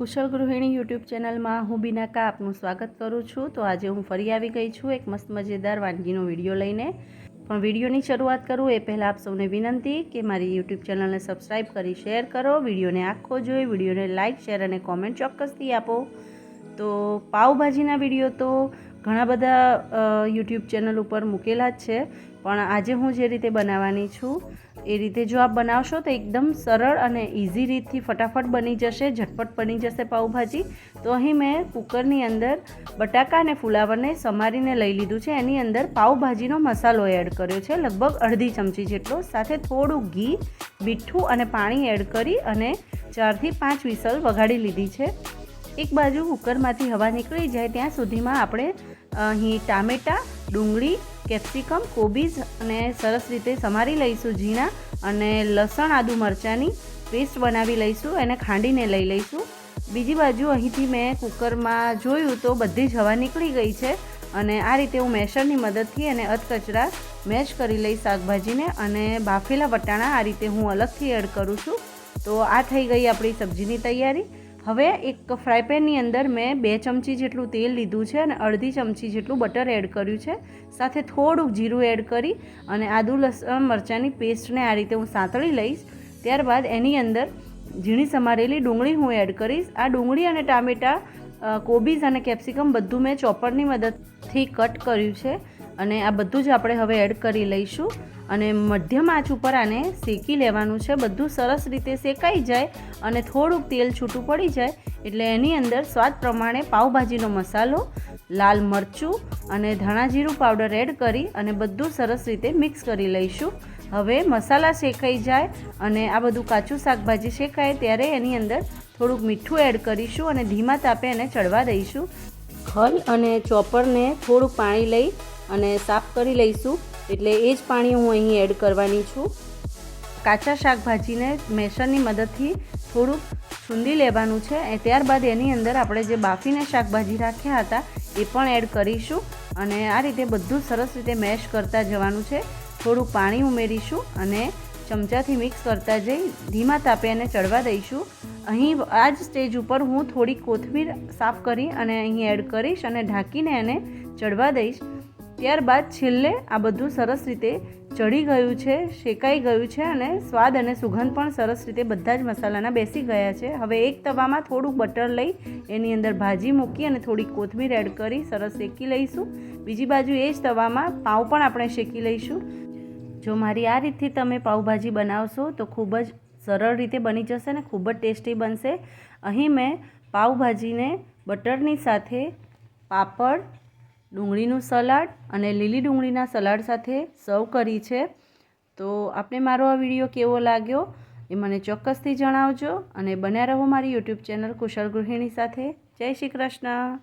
કુશળ ગૃહિણી યુટ્યુબ ચેનલમાં હું બિનાકા આપનું સ્વાગત કરું છું. તો આજે હું ફરી આવી ગઈ છું એક મસ્ત મજેદાર વાનગીનો વીડિયો લઈને. પણ વિડીયોની શરૂઆત કરું એ પહેલાં આપ સૌને વિનંતી કે મારી યુટ્યુબ ચેનલને સબસ્ક્રાઈબ કરી શેર કરો, વિડીયોને આખો જોઈ, વિડીયોને લાઇક, શેર અને કોમેન્ટ ચોક્કસથી આપો. તો પાવભાજીના વીડિયો તો ઘણા બધા યુટ્યુબ ચેનલ ઉપર મૂકેલા જ છે. પણ આજે હું જે રીતે બનાવવાની છું, એ રીતે જો આપ બનાવશો તો એકદમ સરળ અને ઇઝી રીતથી ફટાફટ બની જશે, ઝટપટ બની જશે પાઉંભાજી. તો અહીં મેં કુકરની અંદર બટાકા અને ફુલાવરને સમારીને લઈ લીધું છે. એની અંદર પાઉંભાજીનો મસાલો એડ કર્યો છે, લગભગ અડધી ચમચી જેટલો. સાથે થોડું ઘી, મીઠું અને પાણી એડ કરી અને ચારથી પાંચ વિસલ વગાડી લીધી છે. એક બાજુ કુકરમાંથી હવા નીકળી જાય ત્યાં સુધીમાં આપણે અહીં ટામેટાં, ડુંગળી, કેપ્સિકમ, કોબીજ અને સરસ રીતે સમારી લઈશું ઝીણા અને લસણ આદુ મરચાંની પેસ્ટ બનાવી લઈશું, એને ખાંડીને લઈ લઈશું. બીજી બાજુ અહીંથી મેં કુકરમાં જોયું તો બધી જ હવા નીકળી ગઈ છે અને આ રીતે હું મેશરની મદદથી એને અધકચરા મેશ કરી લઈ શાકભાજીને અને બાફેલા વટાણા આ રીતે હું અલગથી એડ કરું છું. તો આ થઈ ગઈ આપણી સબ્જીની તૈયારી. હવે એક ફ્રાય પેનની અંદર મેં બે ચમચી જેટલું તેલ લીધું છે અને અડધી ચમચી જેટલું બટર એડ કર્યું છે. સાથે થોડુંક જીરું એડ કરી અને આદુ લસણ મરચાંની પેસ્ટને આ રીતે હું સાંતળી લઈશ. ત્યારબાદ એની અંદર ઝીણી સમારેલી ડુંગળી હું એડ કરીશ. આ ડુંગળી અને ટામેટાં કોબીઝ અને કેપ્સિકમ બધું મેં ચોપરની મદદથી કટ કર્યું છે. અને આ બધું જ આપણે હવે એડ કરી લઈશું. અને મધ્યમ આંચ ઉપર આને શેકી લેવાનું છે. બધું સરસ રીતે શેકાઈ જાય અને થોડુંક તેલ છૂટું પડી જાય એટલે એની અંદર સ્વાદ પ્રમાણે પાઉભાજીનો મસાલો, લાલ મરચું અને ધાણા જીરું પાવડર એડ કરી અને બધું સરસ રીતે મિક્સ કરી લઈશું. હવે મસાલા શેકાઈ જાય અને આ બધું કાચું શાકભાજી શેકાય ત્યારે એની અંદર થોડુંક મીઠું એડ કરીશું અને ધીમા તાપે એને ચડવા દઈશું. ખલ અને ચોપરને થોડું પાણી લઈ અને સાફ કરી લઈશું. એટલે એ જ પાણી હું અહીં એડ કરવાની છું. કાચા શાકભાજીને મેસરની મદદથી થોડુંક છૂંદી લેવાનું છે. અને ત્યારબાદ એની અંદર આપણે જે બાફીને શાકભાજી રાખ્યા હતા, એ પણ એડ કરીશું. અને આ રીતે બધું સરસ રીતે મેશ કરતા જવાનું છે. થોડું પાણી ઉમેરીશું અને ચમચાથી મિક્સ કરતા જઈ ધીમા તાપે એને ચડવા દઈશું. અહીં આ જ સ્ટેજ ઉપર હું થોડી કોથમીર સાફ કરી અને અહીં એડ કરીશ અને ઢાંકીને એને ચડવા દઈશ. ત્યારબાદ છેલ્લે આ બધું સરસ રીતે ચડી ગયું છે, શેકાઈ ગયું છે અને સ્વાદ અને સુગંધ પણ સરસ રીતે બધા જ મસાલાના બેસી ગયા છે. હવે એક તવામાં થોડુંક બટર લઈ, એની અંદર ભાજી મૂકી અને થોડી કોથમીર એડ કરી સરસ શેકી લઈશું. બીજી બાજુ એ જ તવામાં પાઉં પણ આપણે શેકી લઈશું. જો મારી આ રીતથી તમે પાઉંભાજી બનાવશો તો ખૂબ જ સરળ રીતે બની જશે ને ખૂબ જ ટેસ્ટી બનશે. અહીં મેં પાઉંભાજીને બટરની સાથે પાપડ ડુંગળીનું સલાડ અને લીલી ડુંગળીના સલાડ સાથે સર્વ કરી છે. તો આપને મારો આ વીડિયો કેવો લાગ્યો એ મને ચોક્કસથી જણાવજો અને બન્યા રહો મારી યુટ્યુબ ચેનલ કુશળ ગૃહિણી સાથે. જય શ્રી કૃષ્ણ.